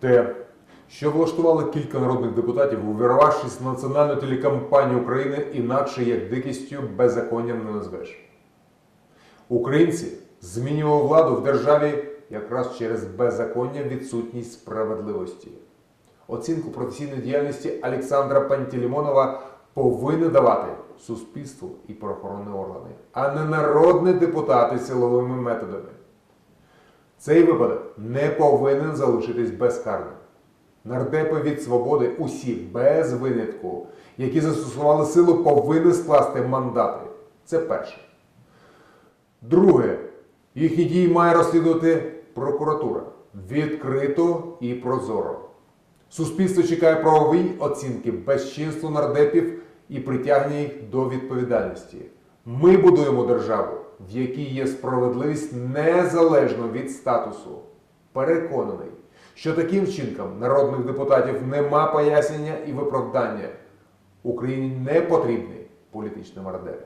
Те, що влаштували кілька народних депутатів, увірвавшись в національну телекомпанію України, інакше як дикістю беззаконням не назвеш. Українці змінювали владу в державі якраз через беззаконня, відсутність справедливості. Оцінку професійної діяльності Олександра Пантелеймонова повинні давати суспільству і правоохоронні органи, а не народні депутати силовими методами. Цей випадок не повинен залишитись безкарним. Нардепи від свободи усі без винятку, які застосували силу, повинні скласти мандати. Це перше. Друге, їхні дії має розслідувати прокуратура відкрито і прозоро. Суспільство чекає правової оцінки безчинству нардепів і притягнення їх до відповідальності. Ми будуємо державу, в якій є справедливість незалежно від статусу. Переконаний, що таким вчинкам народних депутатів нема пояснення і виправдання. Україні не потрібні політичні мародери.